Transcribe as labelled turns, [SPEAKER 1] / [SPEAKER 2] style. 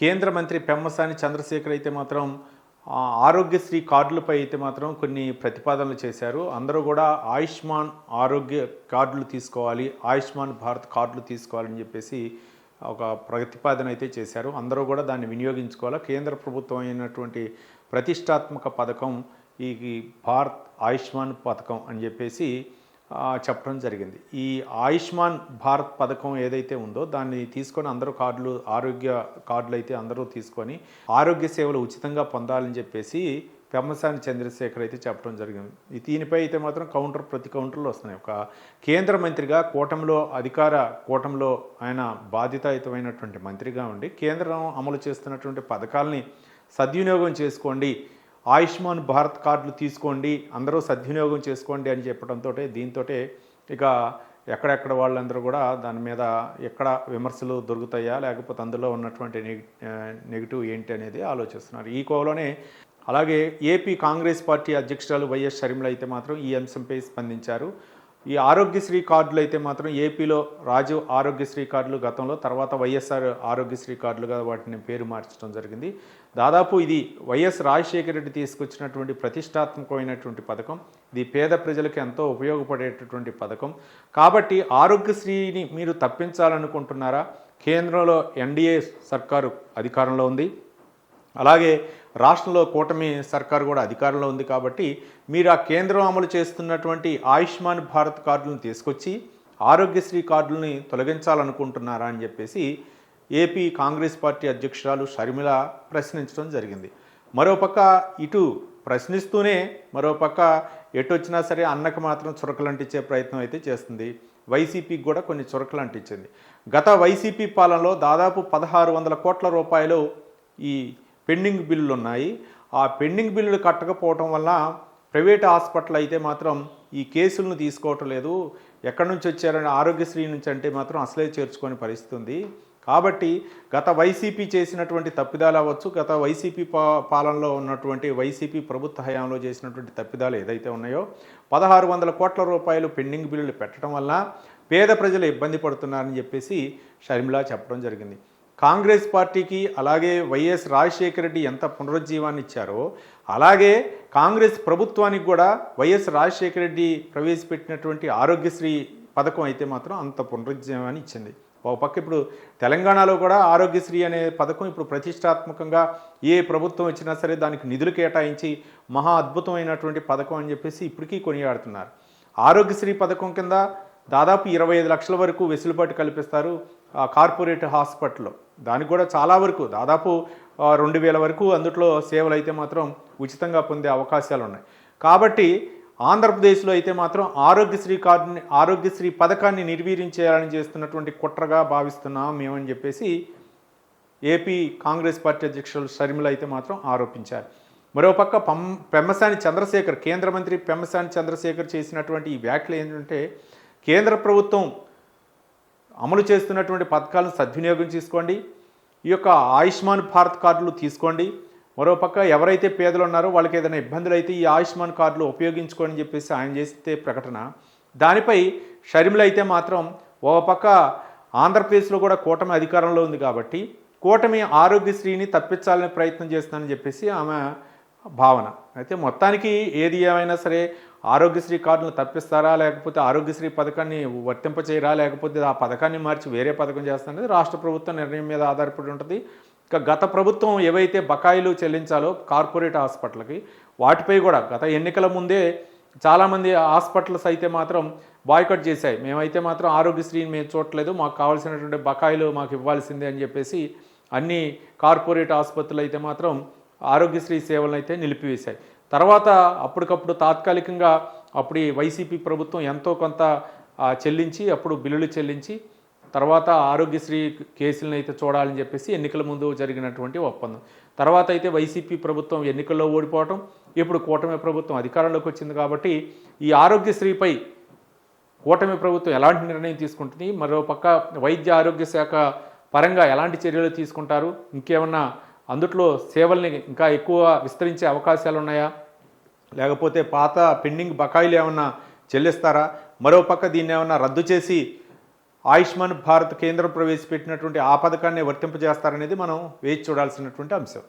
[SPEAKER 1] కేంద్ర మంత్రి పెమ్మసాని చంద్రశేఖర్ అయితే మాత్రం ఆరోగ్యశ్రీ కార్డులపై అయితే మాత్రం కొన్ని ప్రతిపాదనలు చేశారు. అందరూ కూడా ఆయుష్మాన్ ఆరోగ్య కార్డులు తీసుకోవాలి ఆయుష్మాన్ భారత్ కార్డులు తీసుకోవాలని చెప్పేసి ఒక ప్రతిపాదన అయితే చేశారు. అందరూ కూడా దాన్ని వినియోగించుకోవాలి? కేంద్ర ప్రభుత్వం అయినటువంటి ప్రతిష్టాత్మక పథకం ఈ భారత్ ఆయుష్మాన్ పథకం అని చెప్పేసి చెప్పడం జరిగింది. ఈ ఆయుష్మాన్ భారత్ పథకం ఏదైతే ఉందో దాన్ని తీసుకొని అందరూ కార్డులు ఆరోగ్య కార్డులు అయితే అందరూ తీసుకొని ఆరోగ్య సేవలు ఉచితంగా పొందాలని చెప్పేసి పెమ్మసాని చంద్రశేఖర్ అయితే చెప్పడం జరిగింది. దీనిపై అయితే మాత్రం కౌంటర్ ప్రతి కౌంటర్లు వస్తున్నాయి. ఒక కేంద్ర మంత్రిగా కూటమిలో అధికార కూటమిలో ఆయన బాధ్యతాయుతమైనటువంటి మంత్రిగా ఉండి కేంద్రం అమలు చేస్తున్నటువంటి పథకాలని సద్వినియోగం చేసుకోండి. ఆయుష్మాన్ భారత్ కార్డులు తీసుకోండి అందరూ సద్వినియోగం చేసుకోండి అని చెప్పడంతో దీంతో ఇక ఎక్కడెక్కడ వాళ్ళందరూ కూడా దాని మీద ఎక్కడ విమర్శలు దొరుకుతాయా లేకపోతే అందులో ఉన్నటువంటి నెగిటివ్ ఏంటి అనేది ఆలోచిస్తున్నారు. ఈ కోవలోనే అలాగే ఏపీ కాంగ్రెస్ పార్టీ అధ్యక్షురాలు వైఎస్ షర్మిల అయితే మాత్రం ఈ అంశంపై స్పందించారు. ఈ ఆరోగ్యశ్రీ కార్డులు అయితే మాత్రం ఏపీలో రాజు ఆరోగ్యశ్రీ కార్డులు గతంలో తర్వాత వైఎస్ఆర్ ఆరోగ్యశ్రీ కార్డులుగా వాటిని పేరు మార్చడం జరిగింది. దాదాపు ఇది వైఎస్ రాజశేఖర రెడ్డి తీసుకొచ్చినటువంటి ప్రతిష్టాత్మకమైనటువంటి పథకం. ఇది పేద ప్రజలకు ఎంతో ఉపయోగపడేటటువంటి పథకం. కాబట్టి ఆరోగ్యశ్రీని మీరు తప్పించాలనుకుంటున్నారా? కేంద్రంలో ఎన్డీఏ సర్కారు అధికారంలో ఉంది. అలాగే రాష్ట్రంలో కూటమి సర్కారు కూడా అధికారంలో ఉంది కాబట్టి మీరు ఆ కేంద్రం అమలు చేస్తున్నటువంటి ఆయుష్మాన్ భారత్ కార్డులను తీసుకొచ్చి ఆరోగ్యశ్రీ కార్డులని తొలగించాలనుకుంటున్నారా అని చెప్పేసి ఏపీ కాంగ్రెస్ పార్టీ అధ్యక్షురాలు షర్మిల ప్రశ్నించడం జరిగింది. మరోపక్క ఇటు ప్రశ్నిస్తూనే మరోపక్క ఎటు వచ్చినా సరే అన్నకు మాత్రం చురకలు అంటించే ప్రయత్నం అయితే చేస్తుంది. వైసీపీకి కూడా కొన్ని చురకలు అంటించింది గత వైసీపీ పాలనలో దాదాపు పదహారు వందల కోట్ల రూపాయలు ఈ పెండింగ్ బిల్లులు ఉన్నాయి. ఆ పెండింగ్ బిల్లులు కట్టకపోవటం వల్ల ప్రైవేట్ హాస్పిటల్ అయితే మాత్రం ఈ కేసులను తీసుకోవటం లేదు. ఎక్కడి నుంచి వచ్చారని ఆరోగ్యశ్రీ నుంచి అంటే మాత్రం అసలే చేర్చుకొని పరిస్థితి ఉంది. కాబట్టి గత వైసీపీ చేసినటువంటి తప్పిదాలు అవ్వచ్చు గత వైసీపీ పా పాలనలో ఉన్నటువంటి వైసీపీ ప్రభుత్వ హయాంలో చేసినటువంటి తప్పిదాలు ఏదైతే ఉన్నాయో పదహారు వందల కోట్ల రూపాయలు పెండింగ్ బిల్లులు పెట్టడం వల్ల పేద ప్రజలు ఇబ్బంది పడుతున్నారని చెప్పేసి షర్మిలా చెప్పడం జరిగింది. కాంగ్రెస్ పార్టీకి అలాగే వైఎస్ రాజశేఖర రెడ్డి ఎంత పునరుజ్జీవాన్ని ఇచ్చారో అలాగే కాంగ్రెస్ ప్రభుత్వానికి కూడా వైఎస్ రాజశేఖర రెడ్డి ప్రవేశపెట్టినటువంటి ఆరోగ్యశ్రీ పథకం అయితే మాత్రం అంత పునరుజ్జీవాన్ని ఇచ్చింది. ఒక పక్క ఇప్పుడు తెలంగాణలో కూడా ఆరోగ్యశ్రీ అనే పథకం ఇప్పుడు ప్రతిష్టాత్మకంగా ఏ ప్రభుత్వం వచ్చినా సరే దానికి నిధులు కేటాయించి మహా అద్భుతమైనటువంటి పథకం అని చెప్పేసి ఇప్పటికీ కొనియాడుతున్నారు. ఆరోగ్యశ్రీ పథకం కింద దాదాపు ఇరవై ఐదు లక్షల వరకు వెసులుబాటు కల్పిస్తారు. కార్పొరేట్ హాస్పిటల్లో. దానికి కూడా చాలా వరకు దాదాపు రెండు వేల వరకు అందుట్లో సేవలు అయితే మాత్రం ఉచితంగా పొందే అవకాశాలు ఉన్నాయి. కాబట్టి ఆంధ్రప్రదేశ్లో అయితే మాత్రం ఆరోగ్యశ్రీ కార్డుని ఆరోగ్యశ్రీ పథకాన్ని నిర్వీర్యం చేయాలని చేస్తున్నటువంటి కుట్రగా భావిస్తున్నాం మేమని చెప్పేసి ఏపీ కాంగ్రెస్ పార్టీ అధ్యక్షులు షర్మిల అయితే మాత్రం ఆరోపించారు. మరోపక్క పం పెమ్మసాని చంద్రశేఖర్ కేంద్ర మంత్రి పెమ్మసాని చంద్రశేఖర్ చేసినటువంటి ఈ వ్యాఖ్యలు ఏంటంటే కేంద్ర ప్రభుత్వం అమలు చేస్తున్నటువంటి పథకాలను సద్వినియోగం చేసుకోండి. ఈ యొక్క ఆయుష్మాన్ భారత్ కార్డులు తీసుకోండి. మరోపక్క ఎవరైతే పేదలు ఉన్నారో వాళ్ళకి ఏదైనా ఇబ్బందులు అయితే ఈ ఆయుష్మాన్ కార్డులు ఉపయోగించుకోండి అని చెప్పేసి ఆయన చేస్తే ప్రకటన. దానిపై షర్మిల అయితే మాత్రం ఓ పక్క ఆంధ్రప్రదేశ్లో కూడా కూటమి అధికారంలో ఉంది కాబట్టి కూటమి ఆరోగ్యశ్రీని తప్పించాలనే ప్రయత్నం చేస్తుందని చెప్పేసి ఆమె భావన. అయితే మొత్తానికి ఏది ఏమైనా సరే ఆరోగ్యశ్రీ కార్డును తప్పిస్తారా లేకపోతే ఆరోగ్యశ్రీ పథకాన్ని వర్తింపచేయరా లేకపోతే ఆ పథకాన్ని మార్చి వేరే పథకం చేస్తారనేది రాష్ట్ర ప్రభుత్వం నిర్ణయం మీద ఆధారపడి ఉంటుంది. ఇక గత ప్రభుత్వం ఏవైతే బకాయిలు చెల్లించాలో కార్పొరేట్ హాస్పిటల్కి వాటిపై కూడా గత ఎన్నికల ముందే చాలామంది హాస్పిటల్స్ అయితే మాత్రం బాయ్కట్ చేశాయి. మేమైతే మాత్రం ఆరోగ్యశ్రీని మేము చూడట్లేదు మాకు కావాల్సినటువంటి బకాయిలు మాకు ఇవ్వాల్సిందే అని చెప్పేసి అన్ని కార్పొరేట్ ఆసుపత్రులు అయితే మాత్రం ఆరోగ్యశ్రీ సేవలను అయితే నిలిపివేశాయి. తర్వాత అప్పటికప్పుడు తాత్కాలికంగా అప్పుడు ఈ వైసీపీ ప్రభుత్వం ఎంతో కొంత చెల్లించి అప్పుడు బిల్లులు చెల్లించి తర్వాత ఆరోగ్యశ్రీ కేసులను అయితే చూడాలని చెప్పేసి ఎన్నికల ముందు జరిగినటువంటి ఒప్పందం. తర్వాత అయితే వైసీపీ ప్రభుత్వం ఎన్నికల్లో ఓడిపోవటం ఇప్పుడు కూటమి ప్రభుత్వం అధికారంలోకి వచ్చింది కాబట్టి ఈ ఆరోగ్యశ్రీపై కూటమి ప్రభుత్వం ఎలాంటి నిర్ణయం తీసుకుంటుంది మరోపక్క వైద్య ఆరోగ్య శాఖ పరంగా ఎలాంటి చర్యలు తీసుకుంటారు ఇంకేమన్నా అందుట్లో సేవల్ని ఇంకా ఎక్కువ విస్తరించే అవకాశాలు ఉన్నాయా లేకపోతే పాత పెండింగ్ బకాయిలు ఏమన్నా చెల్లిస్తారా? మరోపక్క దీన్ని ఏమన్నా రద్దు చేసి ఆయుష్మాన్ భారత్ కేంద్రం ప్రవేశపెట్టినటువంటి ఆ పథకాన్ని వర్తింపజేస్తారనేది మనం వేచి చూడాల్సినటువంటి అంశం.